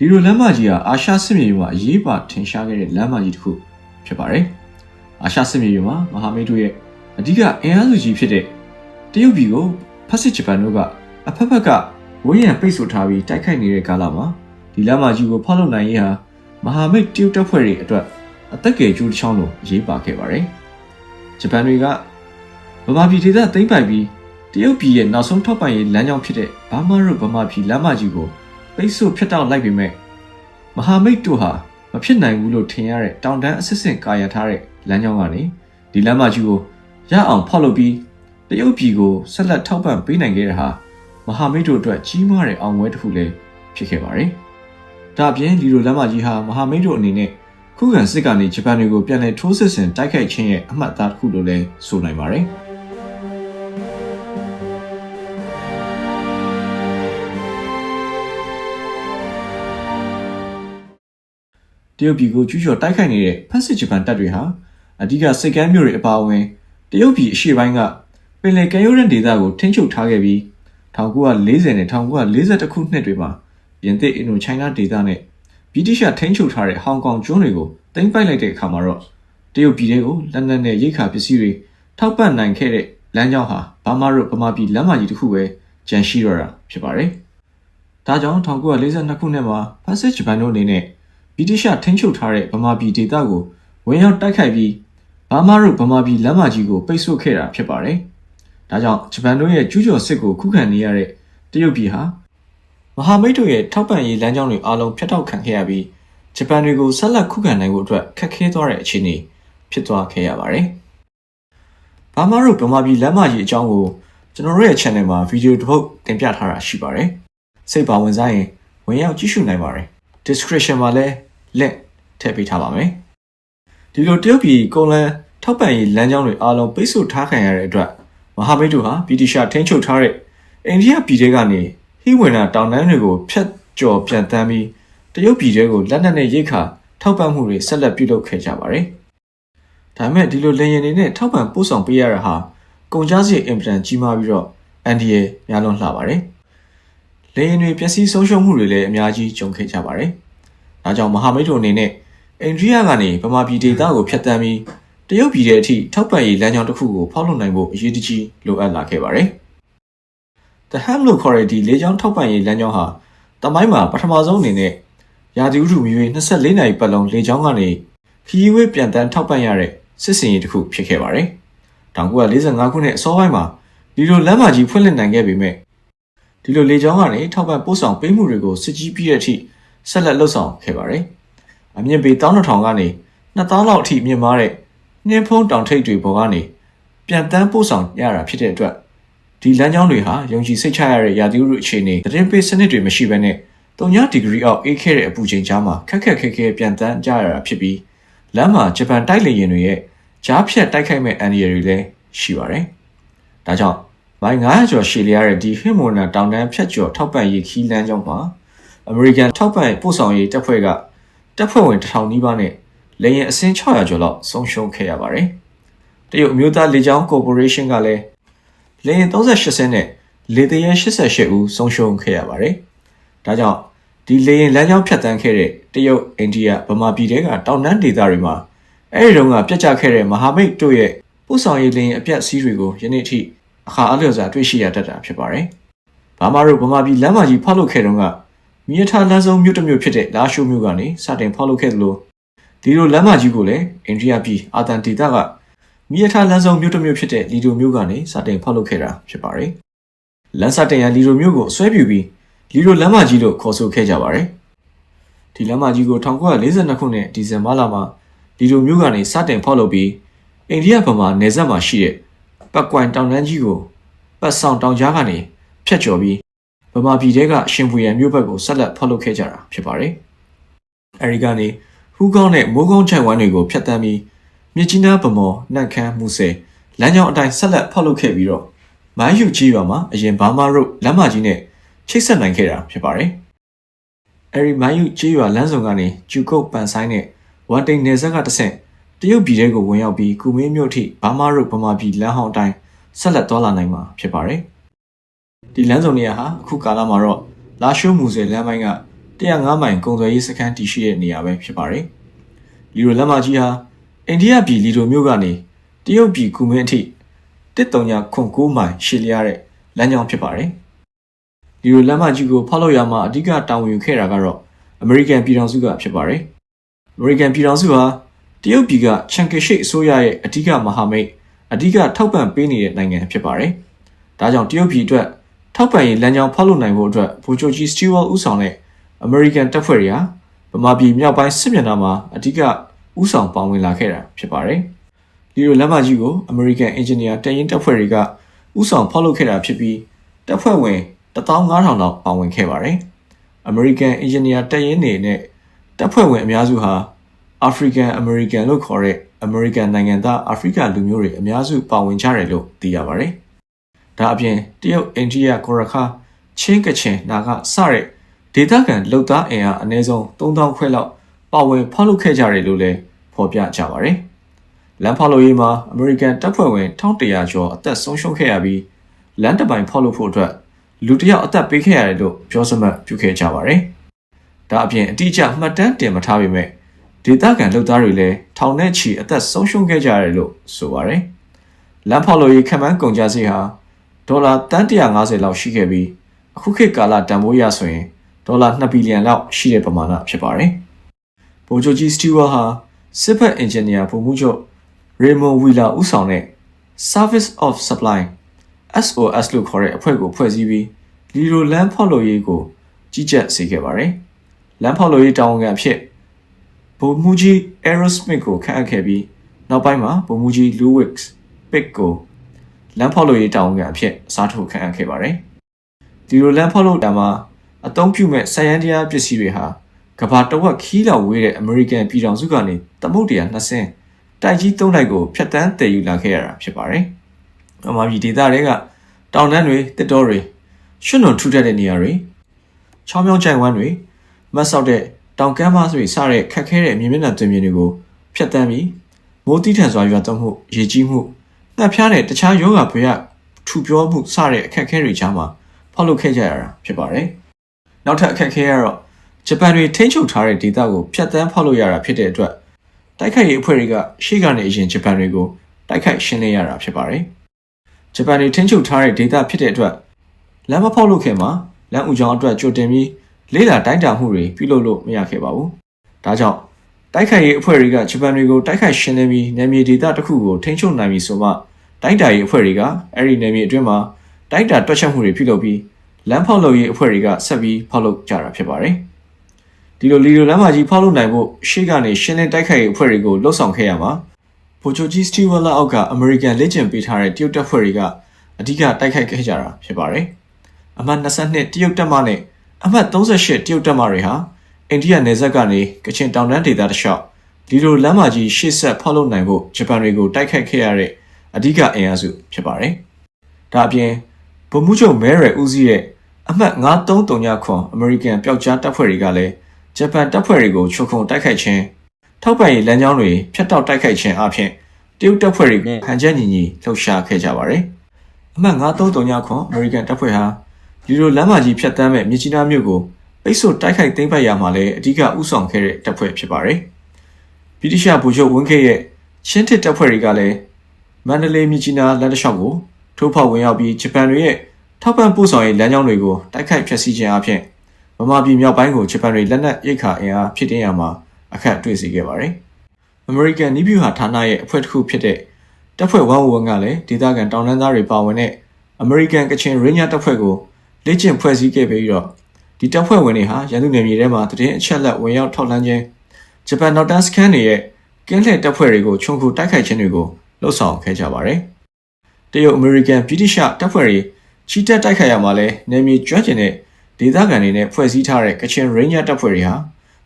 လီရိုလမ်းမကြီးဟာအာရှစစ်မြေပြင်မှာအရေးပါထင်ရှားခဲ့တဲ့လမ်းမကြီးတစ်ခုဖြစ်ပါတယ်။အာရှစစ်မြေပြင်မှာမဟာမိတ်တို့ရဲ့အဓိကအင်အားစုကြီးဖြစ်တဲ့တရုတ်ပြည်ကိုဖက်စစ်ဂျပန်တို့ကအဖက်ဖက်ကဝန်းရံပိတ်ဆို့ထားပြီးတိုက်ခိုက်နေတဲ့ကာလမှာဒီလမ်းမကြီးကိုဖောက်လုပ်နိုင်ရေးဟာမဟာမိတ်တရုတ်တပ်ဖွဲ့တွေအတွက်အသက်ကယ်ကျိုးတစ်ချောင်းလိုအရေးပါခဲ့ပါတယ်။ဂျပန်တွေကဗမာပြည်ဒေသသိမ်းပိုက်ပြီးတရုတ်ပြည်ရဲ့နောက်ဆုံးထောက်ပံ့ရေးလမ်းကြောင်းဖြစ်တဲ့ဘာမာရုဗမာပြည်လမ်းမကြီးကို ပိတ်ဆို့ဖျက်တောက်လိုက်ပေမဲ့မဟာမိတ်တို့ဟာမဖြစ်နိုင်ဘူးလို့ထင်ရတဲ့တောင်တန်းအစစ်စစ်ကာရထားတဲ့လမ်းကြောင်းကနေဒီလမ်းမကြီးကိုရအောင်ဖောက်လုပ်ပြီးတရုတ်ပြည်ကိုဆက်လက်ထောက်ပံ့ပေးနိုင်ခဲ့တဲ့ဟာမဟာမိတ်တို့အတွက်ကြီးမားတဲ့အောင်ပွဲတစ်ခုလည်းဖြစ်ခဲ့ပါတယ်။ဒါအပြင်လီရိုလမ်းမကြီးဟာမဟာမိတ်တို့အနေနဲ့ခုခံစစ်ကနေဂျပန်တွေကိုပြန်လည်ထိုးစစ်ဆင်တိုက်ခိုက်ခြင်းရဲ့အမှတ်အသားတစ်ခုလို့လည်းဆိုနိုင်ပါတယ်။ တရုတ်ပြည်ကိုကျူးကျော်တိုက်ခိုက်နေတဲ့ဖက်စစ်ဂျပန်တပ်တွေဟာအဓိကစစ်ကမ်းမြို့တွေအပါအဝင်တရုတ်ပြည်အရှေ့ပိုင်းကပင်လယ်ကမ်းရိုးတန်းဒေသကိုထိန်းချုပ်ထားခဲ့ပြီး1940နဲ့1942ခုနှစ်တွေမှာပြင်သစ်အင်ဒိုချိုင်းနာဒေသနဲ့ဗြိတိရှထိန်းချုပ်ထားတဲ့ဟောင်ကောင်ကျွန်းတွေကိုတင်ပိုက်လိုက်တဲ့အခါမှာတော့တရုတ်ပြည်တွေကိုလက်နက်နဲ့ရိတ်ခါပစ္စည်းတွေထောက်ပံ့နိုင်ခဲ့တဲ့လမ်းကြောင်းဟာဘာမာရုဗမာပြည်လမ်းမကြီးတစ်ခုပဲကျန်ရှိတော့တာဖြစ်ပါတယ်။ဒါကြောင့်1942ခုနှစ်မှာဖက်စစ်ဂျပန်တို့အနေနဲ့ ဗြိတိရှထိန်းချုပ်ထားတဲ့ဗမာပြည်ဒေသကိုဝင်ရောက်တိုက်ခိုက်ပြီးဘာမာရုဗမာပြည်လမ်းမကြီးကိုပိတ်ဆို့ခဲ့တာဖြစ်ပါတယ်။ဒါကြောင့်ဂျပန်တို့ရဲ့ကျူးကျော်စစ်ကိုခုခံနေရတဲ့တရုတ်ပြည်ဟာမဟာမိတ်တို့ရဲ့ထောက်ပံ့ရေးလမ်းကြောင်းတွေအားလုံးဖျက်တောက်ခံခဲ့ရပြီးဂျပန်တွေကိုဆက်လက်ခုခံနိုင်ဖို့အတွက်ခက်ခဲသွားတဲ့အခြေအနေဖြစ်သွားခဲ့ရပါတယ်။ဘာမာရုဗမာပြည်လမ်းမကြီးအကြောင်းကိုကျွန်တော်တို့ရဲ့ channel မှာဗီဒီယိုတစ်ပုဒ်တင်ပြထားတာရှိပါတယ်။စိတ်ပါဝင်စားရင်ဝင်ရောက်ကြည့်ရှုနိုင်ပါတယ်။ description မှာလည်း link ထည့်ပေးထားပါမယ်။ဒီလိုတရုတ်ပြည်ကုန်းလန်းထောက်ပံ့ရေးလမ်းကြောင်းတွေအားလုံးပိတ်ဆို့ထားခံရတဲ့အတွက်မဟာမိတ်တို့ဟာဗြိတိရှထိန်းချုပ်ထားတဲ့အိန္ဒိယပြည်ထဲကနေဟိဝေနာတောင်တန်းတွေကိုဖျက်ကျော်ပြန်တန်းပြီးတရုတ်ပြည်ထဲကိုလက်နက်နဲ့ရိတ်ခါထောက်ပံ့မှုတွေဆက်လက်ပြုလုပ်ခဲ့ကြပါတယ်။ဒါပေမဲ့ဒီလိုလေရင်တွေနဲ့ထောက်ပံ့ပို့ဆောင်ပေးရတာဟာကုန်ကျစရိတ်အင်ပလန်ကြီးမားပြီးတော့အန်ဒီယေများလွန်လှပါတယ်။လေရင်တွေပျက်စီးဆုံးရှုံးမှုတွေလည်းအများကြီးကြုံခဲ့ကြပါတယ်။ ဒါကြောင့်မဟာမိတ်တို့အနေနဲ့အိန္ဒိယကနေဗမာပြည်ဒေသကိုဖျက်တမ်းပြီးတရုတ်ပြည်ထဲအထိထောက်ပံ့ရေးလမ်းကြောင်းတစ်ခုကိုဖောက်လုပ်နိုင်ဖို့အရေးတကြီးလိုအပ်လာခဲ့ပါတယ်။ The Ham လို့ခေါ်တဲ့ဒီလေးချောင်းထောက်ပံ့ရေးလမ်းကြောင်းဟာတမိုင်းမှာပထမဆုံးအနေနဲ့ရာသီဥတုမျိုး24နာရီပတ်လုံးလေချောင်းကနေခီးဝေးပြန်တန်းထောက်ပံ့ရတဲ့စစ်စင်ရေးတစ်ခုဖြစ်ခဲ့ပါတယ်။1945ခုနှစ်အစောပိုင်းမှာဒီလိုလမ်းမကြီးဖွင့်လှစ်နိုင်ခဲ့ပေမဲ့ဒီလိုလေချောင်းကနေထောက်ပံ့ပို့ဆောင်ပေးမှုတွေကိုစစ်ကြီးပြီးတဲ့အထိ ဆက်လက်လှုပ်ဆောင်ခဲ့ပါတယ်။အမြင့်ပေ1200ကနေ2000လောက်အထိမြင့်မားတဲ့နှင်းဖုံးတောင်ထိပ်တွေပေါ်ကနေပြန်တန်းပို့ဆောင်ရတာဖြစ်တဲ့အတွက်ဒီလမ်းကြောင်းတွေဟာယုံကြည်စိတ်ချရတဲ့ရာသီဥတုအခြေအနေသတင်းပေးစနစ်တွေမရှိဘဲနဲ့3ဒီဂရီအောက်အေးခဲတဲ့အပူချိန်ကြားမှာခက်ခက်ခဲခဲပြန်တန်းကြရတာဖြစ်ပြီးလမ်းမှာဂျပန်တိုက်လေယာဉ်တွေရဲ့ကြားဖြတ်တိုက်ခိုက်မဲ့အန်ဒီရီတွေလည်းရှိပါတယ်။ဒါကြောင့်မိုင်900ကျော်ရှည်လျားတဲ့ဒီဟစ်မိုနာတောင်တန်းဖြတ်ကျော်ထောက်ပံ့ရေးခီးလမ်းကြောင်းမှာ အမေရိကန်ထောက်ပံ့ပို့ဆောင်ရေးတပ်ဖွဲ့ကတပ်ဖွဲ့ဝင်1000နီးပါးနဲ့လေယာဉ်အစင်း600ကျော်လောက်ဆုံးရှုံးခဲ့ရပါတယ်။တရုတ်အမျိုးသားလေကြောင်းကော်ပိုရေးရှင်းကလည်းလေယာဉ်38စင်းနဲ့လေတရဲ88ဦးဆုံးရှုံးခဲ့ရပါတယ်။ဒါကြောင့်ဒီလေယာဉ်လမ်းကြောင်းဖြတ်တန်းခဲ့တဲ့တရုတ်အိန္ဒိယဗမာပြည်တွေကတောင်တန်းဒေသတွေမှာအဲဒီတုန်းကပြတ်ကျခဲ့တဲ့မဟာမိတ်တို့ရဲ့ပို့ဆောင်ရေးလေယာဉ်အပြတ်စီးတွေကိုယနေ့ထိအခါအလျော်စွာတွေ့ရှိရတတ်တာဖြစ်ပါတယ်။ဘာမာတို့ဗမာပြည်လမ်းမကြီးဖောက်လုပ်ခဲ့တုန်းက မြေထားလမ်းစုံမြို့တစ်မြို့ဖြစ်တဲ့လာရှိုးမြို့ကနေစတင်ဖောက်လုပ်ခဲ့သလိုဒီလိုလမ်းမကြီးကိုလည်းအိန္ဒိယပြည်အာတန်ဒေသကမြေထားလမ်းစုံမြို့တစ်မြို့ဖြစ်တဲ့လီဒိုမြို့ကနေစတင်ဖောက်လုပ်ခဲ့တာဖြစ်ပါတယ်။လမ်းစတင်ရလီဒိုမြို့ကိုဆွဲပြူပြီးလီဒိုလမ်းမကြီးလို့ခေါ်ဆိုခဲ့ကြပါတယ်။ဒီလမ်းမကြီးကို1942ခုနှစ်ဒီဇင်ဘာလမှာလီဒိုမြို့ကနေစတင်ဖောက်လုပ်ပြီးအိန္ဒိယဗမာနယ်စပ်မှာရှိတဲ့ပတ်ကွိုင်တောင်တန်းကြီးကိုပတ်ဆောင်တောင်ကြားကနေဖြတ်ကျော်ပြီး ဗမာပြည်တဲကရှင်ဖွေရန်မြို့ဘက်ကိုဆက်လက်ဖောက်လုပ်ခဲ့ကြတာဖြစ်ပါတယ်။အဲဒီကနေဟူးကောင်းနဲ့မိုးကောင်းချိုင်ဝမ်းတွေကိုဖျက်ဆီးပြီးမြစ်ကြီးနားဗမော်နှက်ခမ်းမှုဆယ်လမ်းကြောင်းအတိုင်းဆက်လက်ဖောက်လုပ်ခဲ့ပြီးတော့မိုင်းယူကြီးရွာမှာအရင်ဘာမာရုတ်လမ်းမကြီးနဲ့ချိတ်ဆက်နိုင်ခဲ့တာဖြစ်ပါတယ်။အဲဒီမိုင်းယူကြီးရွာလမ်းစုံကနေကျူကုတ်ပန်ဆိုင်နဲ့ဝမ်တိန်နယ်ဆက်ကတဆင့်တရုတ်ပြည်ထဲကိုဝင်ရောက်ပြီးကုမင်းမြို့ထိဘာမာရုတ်ဗမာပြည်လမ်းဟောင်းအတိုင်းဆက်လက်သွားလာနိုင်မှာဖြစ်ပါတယ်။ ဒီလမ်းစုံနေရာဟာအခုကာလမှာတော့လာရှိုးမူဆယ်လမ်းပိုင်းက105မိုင်ကုန်သွယ်ရေးစခန်းတည်ရှိတဲ့နေရာပဲဖြစ်ပါတယ်။လီရိုလမ်းမကြီးဟာအိန္ဒိယပြည်လီရိုမြို့ကနေတရုတ်ပြည်ကူမင်းအထိ1309မိုင်ရှည်လျားတဲ့လမ်းကြောင်းဖြစ်ပါတယ်။လီရိုလမ်းမကြီးကိုဖောက်လို့ရမှာအဓိကတာဝန်ယူခဲ့တာကတော့အမေရိကန်ပြည်ထောင်စုကဖြစ်ပါတယ်။အမေရိကန်ပြည်ထောင်စုဟာတရုတ်ပြည်ကချန်ကရှိအစိုးရရဲ့အဓိကမဟာမိတ်အဓိကထောက်ပံ့ပေးနေတဲ့နိုင်ငံဖြစ်ပါတယ်။ဒါကြောင့်တရုတ်ပြည်အတွက် ထောက်ပံ့ရေးလမ်းကြောင်းဖောက်လို့နိုင်ဖို့အတွက်ဗိုလ်ချုပ်ကြီးစတီဝါဦးဆောင်တဲ့အမေရိကန်တပ်ဖွဲ့တွေဟာဗမာပြည်မြောက်ပိုင်းစစ်မျက်နှာမှာအဓိကဦးဆောင်ပါဝင်လာခဲ့တာဖြစ်ပါတယ်။လီရိုလမ်းမကြီးကိုအမေရိကန်အင်ဂျင်နီယာတရင်တပ်ဖွဲ့တွေကဦးဆောင်ဖောက်လုပ်ခဲ့တာဖြစ်ပြီးတပ်ဖွဲ့ဝင်15000လောက်ပါဝင်ခဲ့ပါတယ်။ American Engineer တပ်ရင်းနေနဲ့တပ်ဖွဲ့ဝင်အများစုဟာ African American လို့ခေါ်တဲ့ American နိုင်ငံသားအာဖရိကလူမျိုးတွေအများစုပါဝင်ကြတယ်လို့သိရပါတယ်။ ဒါအပြင်တရုတ်အိန္ဒိယကိုရခါချင်းကချင်နာကစတဲ့ဒေသခံလုံသားအင်အားအနည်းဆုံး3000ခွဲလောက်ပါဝင်ဖောက်လုပ်ခဲ့ကြတယ်လို့လည်းဖော်ပြကြပါတယ်။လမ်းဖောက်လုပ်ရေးမှာ American တပ်ဖွဲ့ဝင်1100ကျော်အသက်ဆုံးရှုံးခဲ့ရပြီးလမ်းတပိုင်ဖောက်လုပ်ဖို့အတွက်လူတစ်ယောက်အသက်ပေးခဲ့ရတယ်လို့ပြောစမှတ်ပြုခဲ့ကြပါတယ်။ဒါအပြင်အတိအကျမှတ်တမ်းတင်မထားပေမဲ့ဒေသခံလုပ်သားတွေလည်းထောင်နဲ့ချီအသက်ဆုံးရှုံးခဲ့ကြရတယ်လို့ဆိုပါတယ်။လမ်းဖောက်လို့ရေးခံမှန်းကုန်ကျစရိတ်ဟာ ဒေါ်လာတန်150လောက်ရှိခဲ့ပြီးအခုခေတ်ကာလတန်ဖိုးရဆိုရင်ဒေါ်လာ2ဘီလီယံလောက်ရှိတဲ့ပမာဏဖြစ်ပါတယ်။ဗိုလ်ချုပ်ကြီးစတီဝါဟာစစ်ဘက်အင်ဂျင်နီယာဗိုလ်မှူးချုပ်ရေမွန်ဝီလာဦးဆောင်တဲ့ Service of Supply SOS လို့ခေါ်တဲ့အဖွဲ့ကိုဖွဲ့စည်းပြီးလီရိုလမ်းဖောက်လို့ရေးကိုကြီးကြပ်စေခဲ့ပါတယ်။လမ်းဖောက်လို့ရေးတာဝန်ခံအဖြစ်ဗိုလ်မှူးကြီး Aerosmith ကိုခန့်အပ်ခဲ့ပြီးနောက်ပိုင်းမှာဗိုလ်မှူးကြီး Louis Pick ကို လမ်းဖောက်လို့ရေးတာဝန်ခံအဖြစ်အစားထိုးခန့်အပ်ခဲ့ပါတယ်။ဒီလိုလမ်းဖောက်လို့တာမှာအသုံးပြုမဲ့ဆိုရန်တရားပစ္စည်းတွေဟာကဘာတဝက်ခီးလောက်ဝေးတဲ့အမေရိကန်ပြည်ထောင်စုကနေသမုတ်တရားနှစ်ဆင်းတိုက်ကြီးသုံးတိုက်ကိုဖျက်ဆီးတည်ယူလာခဲ့ရတာဖြစ်ပါတယ်။အမှားပြည်ဒေသတွေကတောင်တန်းတွေတစ်တော်တွေရွှွန့်လွန်ထူထပ်တဲ့နေရာတွေချောင်းမြောင်းကြိုင်ဝမ်းတွေမတ်ဆောက်တဲ့တောင်ကမ်းပါးတွေစတဲ့ခက်ခဲတဲ့မြေမျက်နှာတွင်မြေတွေကိုဖျက်ဆီးပြီးမိုးတိထန်စွာရွာသွန်းမှုရေကြီးမှု ငှက်ဖျားတဲ့တခြားယောဂဘရထူပြောမှုစတဲ့အခက်အခဲတွေကြားမှာဖောက်လုပ်ခဲ့ကြရတာဖြစ်ပါတယ်။နောက်ထပ်အခက်အခဲကတော့ဂျပန်တွေထိန်းချုပ်ထားတဲ့ဒေသကိုဖျက်ဆီးဖောက်လုပ်ရတာဖြစ်တဲ့အတွက်တိုက်ခိုက်ရေးအဖွဲ့တွေကရှေ့ကနေအရင်ဂျပန်တွေကိုတိုက်ခိုက်ရှင်းလင်းရတာဖြစ်ပါတယ်။ဂျပန်တွေထိန်းချုပ်ထားတဲ့ဒေသဖြစ်တဲ့အတွက်လမ်းမဖောက်လို့ခင်မှာလမ်းဦးကြောင်အတွက်ကြိုတင်ပြီးလေးလာတိုင်းတာမှုတွေပြုလုပ်လို့မရခဲ့ပါဘူး။ဒါကြောင့်တိုက်ခိုက်ရေးအဖွဲ့တွေကဂျပန်တွေကိုတိုက်ခိုက်ရှင်းလင်းပြီးနယ်မြေဒေသတစ်ခုကိုထိန်းချုပ်နိုင်ပြီဆိုမှ တိုက်တာရေးအဖွဲ့တွေကအဲ့ဒီနယ်မြေအတွင်းမှာတိုက်တာတွက်ချက်မှုတွေပြုလုပ်ပြီးလမ်းဖောက်လုပ်ရေးအဖွဲ့တွေကဆက်ပြီးဖောက်လုပ်ကြတာဖြစ်ပါတယ်။ဒီလိုလီလိုလမ်းမကြီးဖောက်လုပ်နိုင်ဖို့ရှေ့ကနေရှင်းလင်းတိုက်ခိုက်ရေးအဖွဲ့တွေကိုလှုပ်ဆောင်ခဲ့ရမှာဗိုလ်ချုပ်ကြီးစတီဝလာအောက်ကအမေရိကန်လက်ကျန်ပေးထားတဲ့တရုတ်တပ်ဖွဲ့တွေကအဓိကတိုက်ခိုက်ခဲ့ကြတာဖြစ်ပါတယ်။အမှတ်22တရုတ်တပ်မနဲ့အမှတ်38တရုတ်တပ်မတွေဟာအိန္ဒိယနယ်စပ်ကနေကချင်တောင်တန်းဒေသတစ်လျှောက်ဒီလိုလမ်းမကြီးရှေ့ဆက်ဖောက်လုပ်နိုင်ဖို့ဂျပန်တွေကိုတိုက်ခိုက်ခဲ့ရတဲ့ အဓိကအင်အားစုဖြစ်ပါတယ်။ဒါအပြင်ဗိုလ်မှူးချုပ်မဲရယ်ဦးစီးရဲ့အမှတ်9339ခွန်အမေရိကန်ပျောက်ကြားတပ်ဖွဲ့တွေကလည်းဂျပန်တပ်ဖွဲ့တွေကိုချုပ်ခုံတိုက်ခိုက်ခြင်းထောက်ပံ့ရေးလမ်းကြောင်းတွေဖျက်တောက်တိုက်ခိုက်ခြင်းအပြင်တရုတ်တပ်ဖွဲ့တွေဟန်ချက်ညီညီလှုပ်ရှားခဲ့ကြပါတယ်။အမှတ်9339ခွန်အမေရိကန်တပ်ဖွဲ့ဟာယူရိုလမ်းမကြီးဖြတ်တန်းမဲ့မြစ်ကြီးနားမြို့ကိုပိတ်ဆို့တိုက်ခိုက်သိမ်းပိုက်ရမှာလည်းအဓိကဥဆောင်ခဲ့တဲ့တပ်ဖွဲ့ဖြစ်ပါတယ်။ဗြိတိရှဗိုလ်ချုပ်ဝင်းခေရဲ့ချင်းတစ်တပ်ဖွဲ့တွေကလည်း မန္တလေးမြစ်ကြီးနားလမ်းတစ်လျှောက်ကိုထိုးဖောက်ဝင်ရောက်ပြီးဂျပန်တွေရဲ့ထောက်ပံ့ပို့ဆောင်ရေးလမ်းကြောင်းတွေကိုတိုက်ခိုက်ဖျက်ဆီးခြင်းအပြင်မမပြည်မြောက်ပိုင်းကိုဂျပန်တွေလက်နက်ရိတ်ခါအင်အားဖြစ်တင်ရမှာအခက်တွေ့စေခဲ့ပါတယ်။ American နီးဗျူဟာဌာနရဲ့အဖွဲ့တစ်ခုဖြစ်တဲ့တပ်ဖွဲ့101ကလည်းဒေသခံတောင်တန်းသားတွေပါဝင်တဲ့ American ကချင် Ranger တပ်ဖွဲ့ကိုလေ့ကျင့်ဖွဲ့စည်းခဲ့ပြီးတော့ဒီတပ်ဖွဲ့ဝင်တွေဟာရန်သူနယ်မြေထဲမှာတည်င်းအချက်လက်ဝင်ရောက်ထောက်လှမ်းခြင်းဂျပန်နောက်တန်းစခန်းတွေရဲ့ကင်းလှည့်တပ်ဖွဲ့တွေကိုခြုံခုတိုက်ခိုက်ခြင်းတွေကို လှုပ်ဆောင်ခဲ့ကြပါတယ်။တရုတ်အမေရိကန်ဗြိတိရှတပ်ဖွဲ့တွေချီတက်တိုက်ခိုက်ရမှာလဲနယ်မြေကျွမ်းကျင်တဲ့ဒေသခံတွေနဲ့ဖွဲ့စည်းထားတဲ့ကချင်ရင်းဂျာတပ်ဖွဲ့တွေဟာ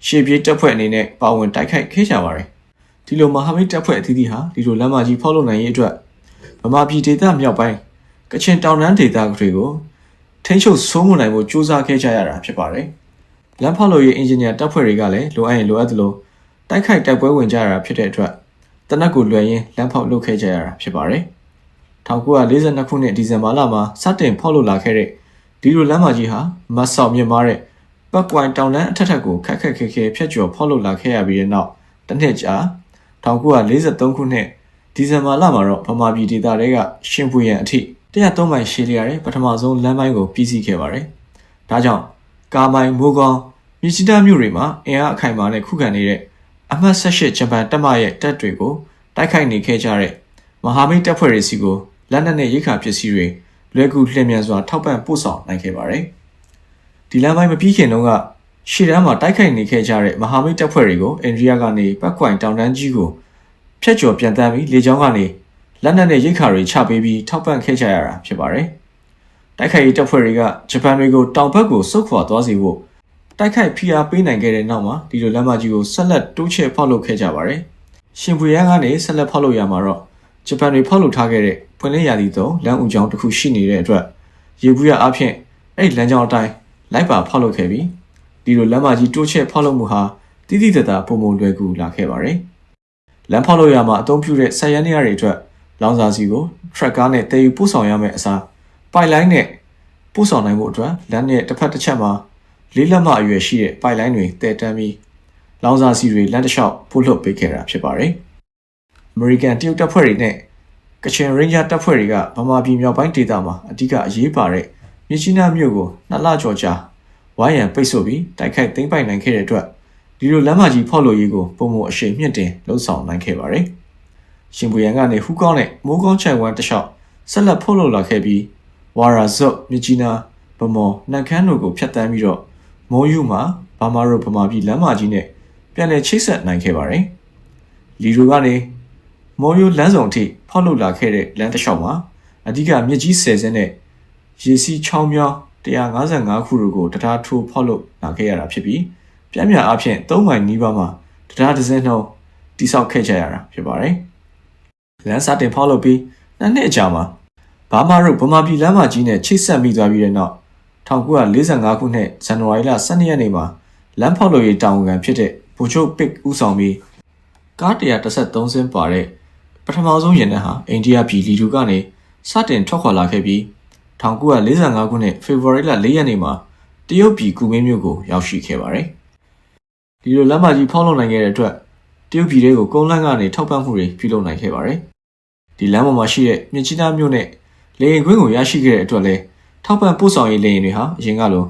ရှေ့ပြေးတပ်ဖွဲ့အနေနဲ့ပါဝင်တိုက်ခိုက်ခဲ့ကြပါတယ်။ဒီလိုမဟာမိတ်တပ်ဖွဲ့အသီးသီးဟာဒီလိုလမ်းမကြီးဖောက်လုပ်နိုင်ရေးအတွက်ဗမာပြည်ဒေသမြောက်ပိုင်းကချင်တောင်တန်းဒေသတွေကိုထိန်းချုပ်ဆိုးမှုနိုင်ဖို့စူးစမ်းခဲ့ကြရတာဖြစ်ပါတယ်။လမ်းဖောက်လို့ရေးအင်ဂျင်နီယာတပ်ဖွဲ့တွေကလည်းလိုအပ်ရင်လိုအပ်သလိုတိုက်ခိုက်တိုက်ပွဲဝင်ကြရတာဖြစ်တဲ့အတွက် တနက်ကိုလွယ်ရင်းလမ်းဖောက်လုပ်ခဲ့ကြရတာဖြစ်ပါတယ်။1942ခုနှစ်ဒီဇင်ဘာလမှာစတင်ဖောက်လုပ်လာခဲ့တဲ့ဒီလိုလမ်းမကြီးဟာမတ်ဆောက်မြင့်မားတဲ့ပတ်ကွိုင်တောင်တန်းအထက်ထက်ကိုခက်ခက်ခဲခဲဖျက်ကျော်ဖောက်လုပ်လာခဲ့ရပြီးတဲ့နောက်တစ်နှစ်ကြာ1943ခုနှစ်ဒီဇင်ဘာလမှာတော့ဗမာပြည်ဒေသတွေကရှင်ပူရန်အထိ103မိုင်ရှည်လျားတဲ့ပထမဆုံးလမ်းပိုင်းကိုပြီးစီးခဲ့ပါတယ်။ဒါကြောင့်ကာမိုင်မိုးကောင်းမြစ်ကြီးတားမြို့တွေမှာအင်အားအခိုင်အမာနဲ့ခုခံနေတဲ့ အမှတ်18ဂျပန်တပ်မရဲ့တပ်တွေကိုတိုက်ခိုက်နေခဲ့ကြတဲ့မဟာမိတ်တပ်ဖွဲ့တွေစီကိုလက်နက်နဲ့ရိခါပစ္စည်းတွေလွယ်ကူလျင်မြန်စွာထောက်ပံ့ပို့ဆောင်နိုင်ခဲ့ပါတယ်။ဒီလမ်းပိုင်းမပြီးခင်တုန်းကရှေ့တန်းမှာတိုက်ခိုက်နေခဲ့ကြတဲ့မဟာမိတ်တပ်ဖွဲ့တွေကိုအိန္ဒိယကနေပတ်ကွိုင်တောင်တန်းကြီးကိုဖျက်ကျော်ပြန်တမ်းပြီးလေကြောင်းကနေလက်နက်နဲ့ရိခါတွေချပေးပြီးထောက်ပံ့ခဲ့ကြရတာဖြစ်ပါတယ်။တိုက်ခိုက်ရေးတပ်ဖွဲ့တွေကဂျပန်တွေကိုတောင်ဘက်ကိုဆုတ်ခွာသွားစေဖို့ တိုက်ခိုက်ဖိအားပေးနိုင်ခဲ့တဲ့နောက်မှာဒီလိုလက်မကြီးကိုဆက်လက်တိုးချဲ့ဖောက်လုပ်ခဲ့ကြပါတယ်။ရှင်ပွေရန်ကနေဆက်လက်ဖောက်လုပ်ရမှာတော့ဂျပန်တွေဖောက်လုပ်ထားခဲ့တဲ့ပွင့်လင်းရာသီသုံးလမ်းဦးကြောင်းတစ်ခုရှိနေတဲ့အတွက်ရေဘူးရအဖြစ်အဲ့ဒီလမ်းကြောင်းအတိုင်းလိုက်ပါဖောက်လုပ်ခဲ့ပြီးဒီလိုလမ်းမကြီးတိုးချဲ့ဖောက်လုပ်မှုဟာတိတိတတ်တာပုံမလွယ်ကူလာခဲ့ပါတယ်။လမ်းဖောက်လုပ်ရမှာအသုံးပြုတဲ့ဆက်ရန်နေရာတွေအတွက်လောင်စာစီကိုထရက်ကားနဲ့တည်ယူပို့ဆောင်ရမယ့်အစားပိုက်လိုင်းနဲ့ပို့ဆောင်နိုင်မှုအတွက်လမ်းရဲ့တစ်ဖက်တစ်ချက်မှာ လေးလက်မအရွယ်ရှိတဲ့ပိုက်လိုင်းတွေတည်တန်းပြီးလောင်စာစီတွေလမ်းတစ်လျှောက်ပို့လွှတ်ပေးခဲ့တာဖြစ်ပါတယ်။ American တရုတ်တပ်ဖွဲ့တွေနဲ့ကချင် Ranger တပ်ဖွဲ့တွေကဗမာပြည်မြောက်ပိုင်းဒေသမှာအဓိကအရေးပါတဲ့မြစ်ကြီးနားမြို့ကိုနှစ်လကျော်ကြာဝိုင်းရန်ပိတ်ဆို့ပြီးတိုက်ခိုက်သိမ်းပိုက်နိုင်ခဲ့တဲ့အတွက်ဒီလိုလမ်းမကြီးဖောက်လို့ရေးကိုပုံမအရှိန်မြင့်တင်လှုံ့ဆော်နိုင်ခဲ့ပါတယ်။ရှင်ပူရန်ကနေဟူးကောင်းနဲ့မိုးကောင်းချိုင်ဝမ်တလျှောက်ဆက်လက်ဖောက်လို့လာခဲ့ပြီးဝါရာဇော့မြစ်ကြီးနားဗမော်နန်ခမ်းတို့ကိုဖျက်ဆီးပြီးတော့ မိုးယူမှာဘာမာရိုဗမာပြည်လမ်းမကြီးနဲ့ပြန်လည်ချိတ်ဆက်နိုင်ခဲ့ပါတယ်။လီရိုကနေမော်ယိုလမ်းဆောင်အထိဖောက်လုပ်လာခဲ့တဲ့လမ်းတစ်လျှောက်မှာအဓိကမြစ်ကြီးဆယ်စင်းနဲ့ရေစီးချောင်းမြောင်း155ခုတို့ကိုတရားထိုးဖောက်လုပ်လာခဲ့ရတာဖြစ်ပြီးပြန်ပြန်အဖြစ်3မိုင်နီးပါးမှာတရားတစ်စင်းနှုန်းတိဆောက်ခဲ့ကြရတာဖြစ်ပါတယ်။လမ်းစာတင်ဖောက်လုပ်ပြီးနှစ်နှစ်အကြာမှာဘာမာရုဗမာပြည်လမ်းမကြီးနဲ့ချိတ်ဆက်မိသွားပြီးတဲ့နောက် 1945ခုနှစ်ဇန်နဝါရီလ12ရက်နေ့မှာလမ်းဖောက်လုပ်ရေးတာဝန်ခံဖြစ်တဲ့ဗိုလ်ချုပ်ပစ်ဦးဆောင်ပြီးကား133စင်းပါတဲ့ပထမဆုံးရင်နှန်းဟာအိန္ဒိယပြည်လီဒူကနေစတင်ထွက်ခွာလာခဲ့ပြီး1945ခုနှစ်ဖေဖော်ဝါရီလ4ရက်နေ့မှာတရုတ်ပြည်ကူမင်းမြို့ကိုရောက်ရှိခဲ့ပါတယ်။ဒီလိုလမ်းမကြီးဖောက်လုပ်နိုင်ခဲ့တဲ့အတွက်တရုတ်ပြည်တွေကိုကုန်းလန်းကနေထောက်ပံ့မှုတွေပြုလုပ်နိုင်ခဲ့ပါတယ်။ဒီလမ်းပေါ်မှာရှိတဲ့မြစ်ကြီးနားမြို့နဲ့လေရင်ကွင်းကိုရရှိခဲ့တဲ့အတွက်လည်း ထောက်ပံ့ပို့ဆောင်ရေးလေရင်တွေဟာအရင်ကလို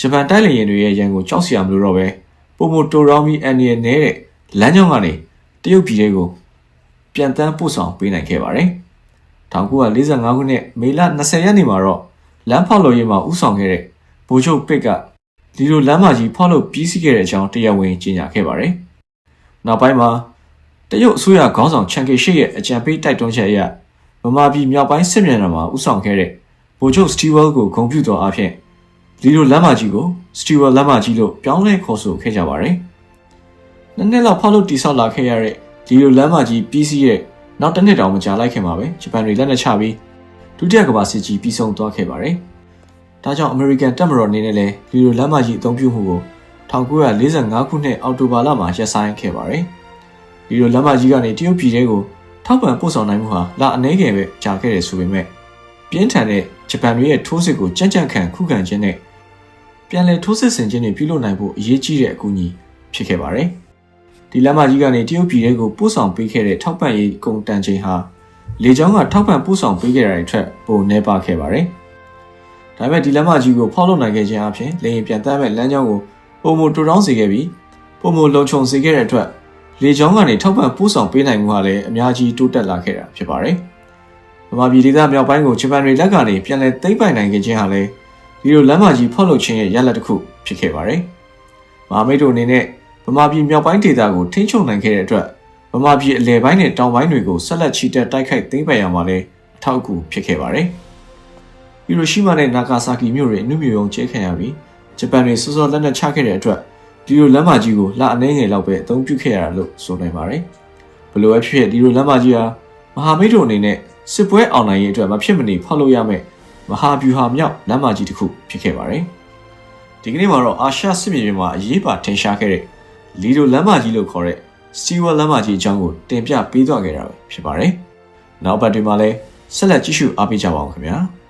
ဂျပန်တိုက်လေရင်တွေရဲ့ရန်ကိုကြောက်စရာမလိုတော့ပဲပုံမတိုရောင်းပြီးအန်ဒီရဲ့နဲတဲ့လမ်းကြောင်းကနေတရုတ်ပြည်တွေကိုပြန်တန်းပို့ဆောင်ပေးနိုင်ခဲ့ပါတယ်။1945ခုနှစ်မေလ20ရက်နေ့မှာတော့လမ်းဖောက်လို့ရေးမှာဥဆောင်ခဲ့တဲ့ဗိုလ်ချုပ်ပစ်ကဒီလိုလမ်းမကြီးဖောက်လို့ပြီးစီးခဲ့တဲ့အကြောင်းတရားဝင်ကြေညာခဲ့ပါတယ်။နောက်ပိုင်းမှာတရုတ်အစိုးရခေါင်းဆောင်ချန်ကေရှိရဲ့အကြံပေးတိုက်တွန်းချက်အရဗမာပြည်မြောက်ပိုင်းစစ်မြေတော်မှာဥဆောင်ခဲ့တဲ့ ဗိုလ်ချုပ်စတီဝဲကိုဂုဏ်ပြုတော်အဖြစ်ဒီလိုလမ်းမကြီးကိုစတီဝဲလမ်းမကြီးလို့ပြောင်းလဲခေါ်ဆိုခဲ့ကြပါတယ်။နှစ်နှစ်လောက်ဖောက်လို့တိဆောက်လာခဲ့ရတဲ့ဒီလိုလမ်းမကြီးပြီးစီးတဲ့နောက်တစ်နှစ်တောင်မကြာလိုက်ခင်မှာပဲဂျပန်တွေလက်နက်ချပြီးဒုတိယကမ္ဘာစစ်ကြီးပြီးဆုံးသွားခဲ့ပါတယ်။ဒါကြောင့်အမေရိကန်တပ်မတော်အနေနဲ့လည်းဒီလိုလမ်းမကြီးအသုံးပြုမှုကို1945ခုနှစ်အောက်တိုဘာလမှာရပ်ဆိုင်းခဲ့ပါတယ်။ဒီလိုလမ်းမကြီးကနေတရုတ်ပြည်တွေကိုထောက်ပံ့ပို့ဆောင်နိုင်မှုဟာလအနည်းငယ်ပဲကြာခဲ့တယ်ဆိုပေမဲ့ ပြင်းထန်တဲ့ဂျပန်တွေရဲ့ထိုးစစ်ကိုကြံ့ကြံ့ခံခုခံခြင်းနဲ့ပြန်လည်ထိုးစစ်ဆင်ခြင်းတွေပြုလုပ်နိုင်ဖို့အရေးကြီးတဲ့အကူအညီဖြစ်ခဲ့ပါတယ်။ဒီလမ်းမကြီးကနေတရုတ်ပြည်တွေကိုပို့ဆောင်ပေးခဲ့တဲ့ထောက်ပံ့ရေးကုန်တန်ချိန်ဟာလေကြောင်းကထောက်ပံ့ပို့ဆောင်ပေးခဲ့တာတွေထက်ပိုနှဲပါခဲ့ပါတယ်။ဒါပေမဲ့ဒီလမ်းမကြီးကိုဖောက်လုပ်နိုင်ခဲ့ခြင်းအပြင်လေရင်ပြန်တမ်းမဲ့လမ်းကြောင်းကိုပုံမတူတောင်းစေခဲ့ပြီးပုံမလုံခြုံစေခဲ့တဲ့အတွက်လေကြောင်းကနေထောက်ပံ့ပို့ဆောင်ပေးနိုင်မှုဟာလည်းအများကြီးတိုးတက်လာခဲ့တာဖြစ်ပါတယ်။ ဗမာပြည်ဒေသမြောက်ပိုင်းကိုဂျပန်တွေလက်ကနေပြန်လည်သိမ်းပိုက်နိုင်ခဲ့ခြင်းဟာလည်းဒီလိုလမ်းမကြီးဖောက်လုပ်ခြင်းရဲ့ရလဒ်တစ်ခုဖြစ်ခဲ့ပါတယ်။မဟာမိတ်တို့အနေနဲ့ဗမာပြည်မြောက်ပိုင်းဒေသကိုထိန်းချုပ်နိုင်ခဲ့တဲ့အတွက်ဗမာပြည်အလယ်ပိုင်းနဲ့တောင်ပိုင်းတွေကိုဆက်လက်ချီတက်တိုက်ခိုက်သိမ်းပိုက်ရမှာလည်းအထောက်အကူဖြစ်ခဲ့ပါတယ်။ဟီရိုရှီမာနဲ့နာဂါဆာကီမြို့တွေအနုမြုံကျဲခံရပြီးဂျပန်တွေစောစောလက်နက်ချခဲ့တဲ့အတွက်ဒီလိုလမ်းမကြီးကိုလအနှဲငယ်လောက်ပဲအသုံးပြုခဲ့ရတာလို့ဆိုနိုင်ပါတယ်။ဘလို့ပဲဖြစ်ဖြစ်ဒီလိုလမ်းမကြီးဟာမဟာမိတ်တို့အနေနဲ့ စစ်ပွဲအောင်နိုင်ရေးအတွက်မဖြစ်မနေဖောက်လို့ရမယ့်မဟာဗျူဟာမြောက်လမ်းမကြီးတစ်ခုဖြစ်ခဲ့ပါတယ်။ဒီကနေ့မှာတော့အာရှစစ်မြေပြင်မှာအရေးပါထင်ရှားခဲ့တဲ့လီဒိုလမ်းမကြီးလို့ခေါ်တဲ့စတီဝါလမ်းမကြီးအကြောင်းကိုတင်ပြပေးသွားခဲ့တာပဲဖြစ်ပါတယ်။နောက်ပတ်တွေမှာလည်းဆက်လက်ကြည့်ရှုအားပေးကြပါအောင်ခင်ဗျာ။